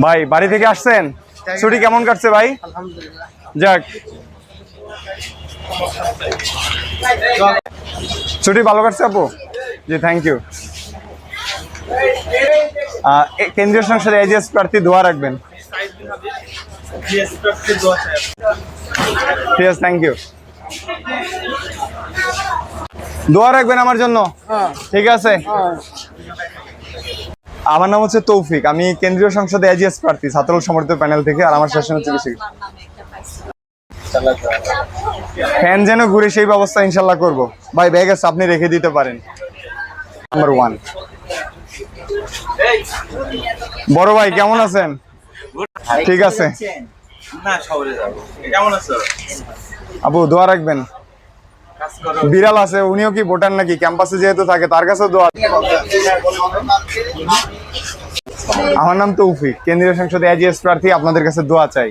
ভাই বাড়ি থেকে আসছেন? ছুটি কেমন কাটছে ভাই? যাক। ছুটি ভালো কাটছে আপু? জি থ্যাংক ইউ কেন্দ্রীয় সংসদে এজিএস প্রার্থী দোয়া রাখবেন। ঠিক আছে থ্যাংক ইউ দোয়া রাখবেন আমার জন্য? ঠিক আছে? আমার নাম হচ্ছে তৌফিক। আমি কেন্দ্রীয় সংসদে এজিএস প্রার্থী ছাত্র সমর্থিত প্যানেল থেকে আর আমার শাসন হচ্ছে বেশি ফ্যান যেন ঘুরে সেই ব্যবস্থা ইনশাল্লাহ করব। ভাই ব্যাগ আছে আপনি রেখে দিতে পারেন। নাম্বার ওয়ান বড় ভাই কেমন আছেন? ঠিক আছে। না কেমন আপু দোয়া রাখবেন। বিড়াল আছে, উনিও কি ভোটার নাকি? ক্যাম্পাসে যেহেতু থাকে, তার কাছেও দোয়া। আমার নাম তৌফিক। কেন্দ্রীয় সংসদে এজিএস প্রার্থী আপনাদের কাছে দোয়া চাই।